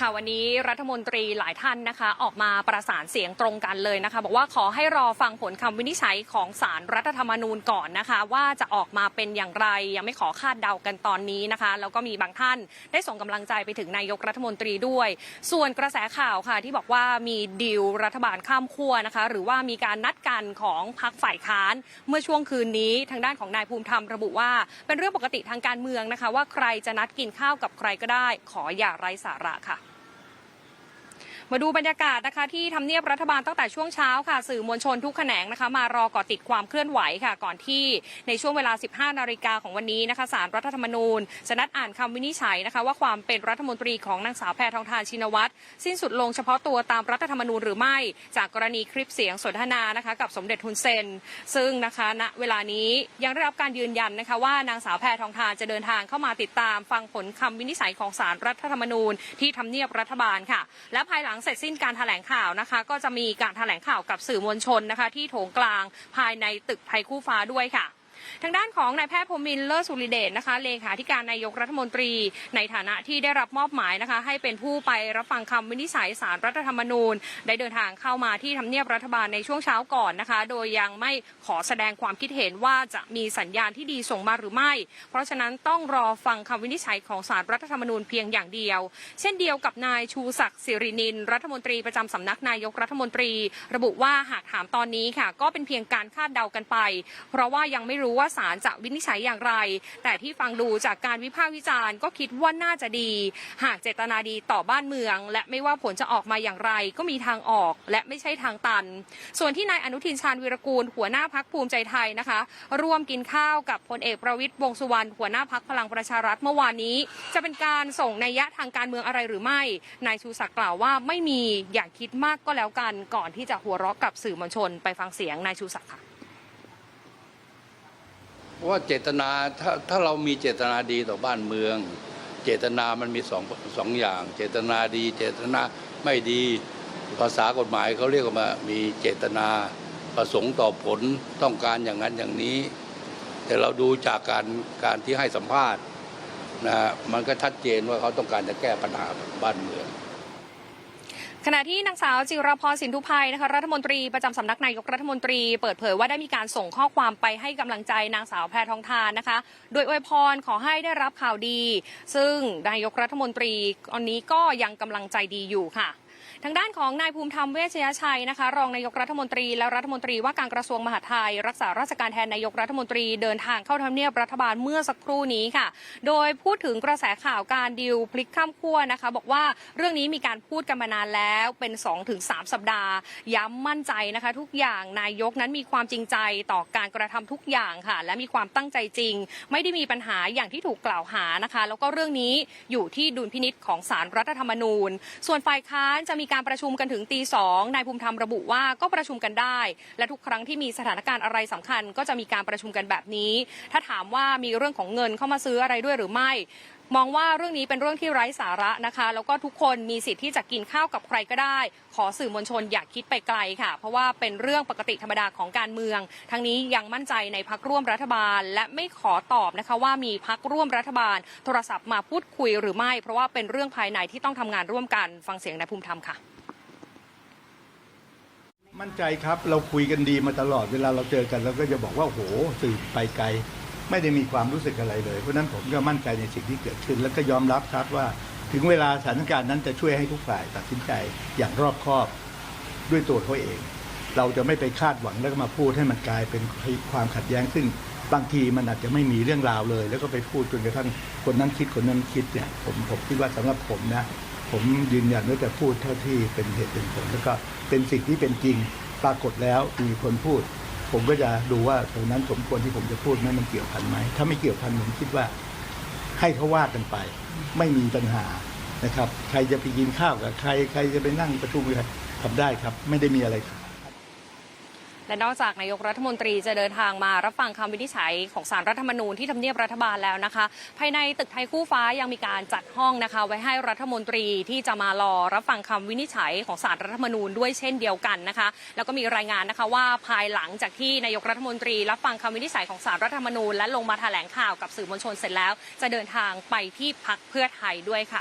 ค่ะวันนี้รัฐมนตรีหลายท่านนะคะ ออกมาประสานเสียงตรงกันเลยนะคะ บอกว่าขอให้รอฟังผลคำวินิจฉัยของสารรัฐธรรมนูญก่อนนะคะ ว่าจะออกมาเป็นอย่างไร ยังไม่ขอคาดเดากันตอนนี้นะคะ แล้วก็มีบางท่านได้ส่งกำลังใจไปถึงนายกรัฐมนตรีด้วย ส่วนกระแสข่าวค่ะ ที่บอกว่ามีดีลรัฐบาลข้ามขั้วนะคะ หรือว่ามีการนัดกันของพรรคฝ่ายค้าน เมื่อช่วงคืนนี้ทางด้านของนายภูมิธรรมระบุว่า เป็นเรื่องปกติทางการเมืองนะคะ ว่าใครจะนัดกินข้าวกับใครก็ได้ ขออย่าไร้สาระค่ะ มาดูบรรยากาศนะคะที่ทำเนียบรัฐบาลตั้งแต่ช่วงเช้าค่ะ สื่อมวลชนทุกแขนงนะคะ มารอเกาะติดความเคลื่อนไหวค่ะ ก่อนที่ในช่วงเวลา 15 นาฬิกาของวันนี้นะคะสารรัฐธรรมนูญจะนัดอ่านคำวินิจฉัยนะคะ ว่าความเป็นรัฐมนตรีของนางสาวแพทองทานชินวัตรสิ้นสุดลงเฉพาะตัวตามรัฐธรรมนูญหรือไม่ จากกรณีคลิปเสียงสนทนานะคะกับสมเด็จฮุนเซน ซึ่งนะคะณเวลานี้ยังได้รับการยืนยันนะคะว่านางสาวแพทองทานจะเดินทางเข้ามาติดตาม ฟังผลคำวินิจฉัยของสารรัฐธรรมนูญที่ทำเนียบรัฐบาลค่ะ และภายหลังเสร็จสิ้นการแถลงข่าวนะคะ ก็จะมีการแถลงข่าวกับสื่อมวลชนนะคะ ที่โถงกลางภายในตึกไทยคู่ฟ้าด้วยค่ะ ทางด้านของนายแพทย์พรมินเลิศสุริเดชนะคะเลขาธิการนายกรัฐมนตรี ในฐานะที่ได้รับมอบหมายนะคะ ให้เป็นผู้ไปรับฟังคำวินิจฉัยสารรัฐธรรมนูญ ได้เดินทางเข้ามาที่ทำเนียบรัฐบาลในช่วงเช้าก่อนนะคะ โดยยังไม่ขอแสดงความคิดเห็นว่าจะมีสัญญาณที่ดีส่งมาหรือไม่ เพราะฉะนั้นต้องรอฟังคำวินิจฉัยของสารรัฐธรรมนูญเพียงอย่างเดียว เช่นเดียวกับนายชูศักดิ์สิรินิน รัฐมนตรีประจำสำนักนายกรัฐมนตรี ระบุว่าหากถามตอนนี้ค่ะ ก็เป็นเพียงการคาดเดากันไป เพราะว่ายังไม่รู้ว่าศาลจะวินิจฉัยอย่างไร แต่ที่ฟังดูจากการวิพากษ์วิจารณ์ก็คิดว่าน่าจะดี หากเจตนาดีต่อบ้านเมือง และไม่ว่าผลจะออกมาอย่างไร ก็มีทางออกและไม่ใช่ทางตัน ส่วนที่นายอนุทินชาญวีรกูลหัวหน้าพักภูมิใจไทยนะคะ ร่วมกินข้าวกับพลเอกประวิตยวงสุวรรณหัวหน้าพักพลังประชารัฐเมื่อวานนี้ จะเป็นการส่งนัยยะทางการเมืองอะไรหรือไม่นายชูศักดิ์กล่าวว่าไม่มีอย่าคิดมากก็แล้วกัน ก่อนที่จะหัวเราะกับสื่อมวลชน ไปฟังเสียงนายชูศักดิ์ค่ะ ว่าเจตนาถ้าถ้าเรามีเจตนาดีต่อบ้านเมือง เจตนามันมีสองสองอย่าง เจตนาดี เจตนาไม่ดีภาษากฎหมายเขาเรียกว่ามีเจตนาประสงค์ต่อผลต้องการอย่างนั้นอย่างนี้ แต่เราดูจากการการที่ให้สัมภาษณ์นะฮะมันก็ชัดเจนว่าเขาต้องการจะแก้ปัญหาบ้านเมือง ขณะที่นางสาวจิรพรสินทุภัยนะคะรัฐมนตรีประจำสำนักนายกรัฐมนตรี เปิดเผยว่าได้มีการส่งข้อความไปให้กำลังใจนางสาวแพทองทานนะคะ โดยอวยพรขอให้ได้รับข่าวดี ซึ่งนายกรัฐมนตรีตอนนี้ก็ยังกำลังใจดีอยู่ค่ะ ทางด้านของนายภูมิธรรมเวชยชัยนะคะรองนายกรัฐมนตรีและรัฐมนตรีว่าการกระทรวงมหาดไทย รักษาราชการแทนนายกรัฐมนตรีเดินทางเข้าทำเนียบรัฐบาลเมื่อสักครู่นี้ค่ะ โดยพูดถึงกระแสข่าวการดิวพลิกข้ามขั้วนะคะ บอกว่าเรื่องนี้มีการพูดกันมานานแล้วเป็น2-3สัปดาห์ ย้ำมั่นใจนะคะ ทุกอย่างนายกนั้นมีความจริงใจต่อการกระทำทุกอย่างค่ะ และมีความตั้งใจจริง ไม่ได้มีปัญหาอย่างที่ถูกกล่าวหานะคะ แล้วก็เรื่องนี้อยู่ที่ดุลพินิษของสารรัฐธรรมนูญ ส่วนฝ่ายค้านจะมีการประชุมกันถึงตีสองนายภูมิธรรมระบุว่าก็ประชุมกันได้ และทุกครั้งที่มีสถานการณ์อะไรสำคัญ ก็จะมีการประชุมกันแบบนี้ ถ้าถามว่ามีเรื่องของเงินเข้ามาซื้ออะไรด้วยหรือไม่ มองว่าเรื่องนี้เป็นเรื่องที่ไร้สาระนะคะ แล้วก็ทุกคนมีสิทธิ์ที่จะกินข้าวกับใครก็ได้ ขอสื่อมวลชนอย่าคิดไปไกลค่ะ เพราะว่าเป็นเรื่องปกติธรรมดาของการเมือง ทั้งนี้ยังมั่นใจในพักร่วมรัฐบาล และไม่ขอตอบนะคะว่ามีพักร่วมรัฐบาล โทรศัพท์มาพูดคุยหรือไม่ เพราะว่าเป็นเรื่องภายในที่ต้องทำงานร่วมกันฟังเสียงนายภูมิธรรมค่ะ มั่นใจครับเราคุยกันดีมาตลอดเวลาเราเจอกันเราก็จะบอกว่าโอ้โหสื่อไปไกล ไม่ได้มีความรู้สึกอะไรเลย เพราะนั้นผมก็มั่นใจในสิ่งที่เกิดขึ้น แล้วก็ยอมรับครับว่า ถึงเวลาสถานการณ์นั้นจะช่วยให้ทุกฝ่ายตัดสินใจอย่างรอบคอบด้วยตัวเขาเอง เราจะไม่ไปคาดหวังแล้วก็มาพูดให้มันกลายเป็นความขัดแย้งซึ่งบางทีมันอาจจะไม่มีเรื่องราวเลย แล้วก็ไปพูดจนกระทั่งคนนั้นคิดคนนั้นคิดเนี่ยผมผมคิดว่าสำหรับผมนะผมยืนยันว่าจะพูดเท่าที่เป็นเหตุเป็นผลแล้วก็เป็นสิ่งที่เป็นจริงปรากฏแล้วมีคนพูด ผมก็จะดูว่าตรงนั้นสมควรที่ผมจะพูดนั้นมันเกี่ยวพันไหมถ้าไม่เกี่ยวพันผมคิดว่า ให้เขาว่ากันไป ไม่มีปัญหานะครับ ใครจะไปกินข้าวกับใคร ใครจะไปนั่งประชุมกับใครทำได้ครับ ไม่ได้มีอะไร และนอกจากนายกรัฐมนตรีจะเดินทางมารับฟังคำวินิจฉัยของสารรัฐธรรมนูญที่ทำเนียบรัฐบาลแล้วนะคะ ภายในตึกไทยคู่ฟ้ายังมีการจัดห้องนะคะ ไว้ให้รัฐมนตรีที่จะมารอรับฟังคำวินิจฉัยของสารรัฐธรรมนูญด้วยเช่นเดียวกันนะคะ แล้วก็มีรายงานนะคะว่าภายหลังจากที่นายกรัฐมนตรี รับฟังคำวินิจฉัยของสารรัฐธรรมนูญและลงมาแถลงข่าวกับสื่อมวลชนเสร็จแล้ว จะเดินทางไปที่พักเพื่อไทยด้วยค่ะ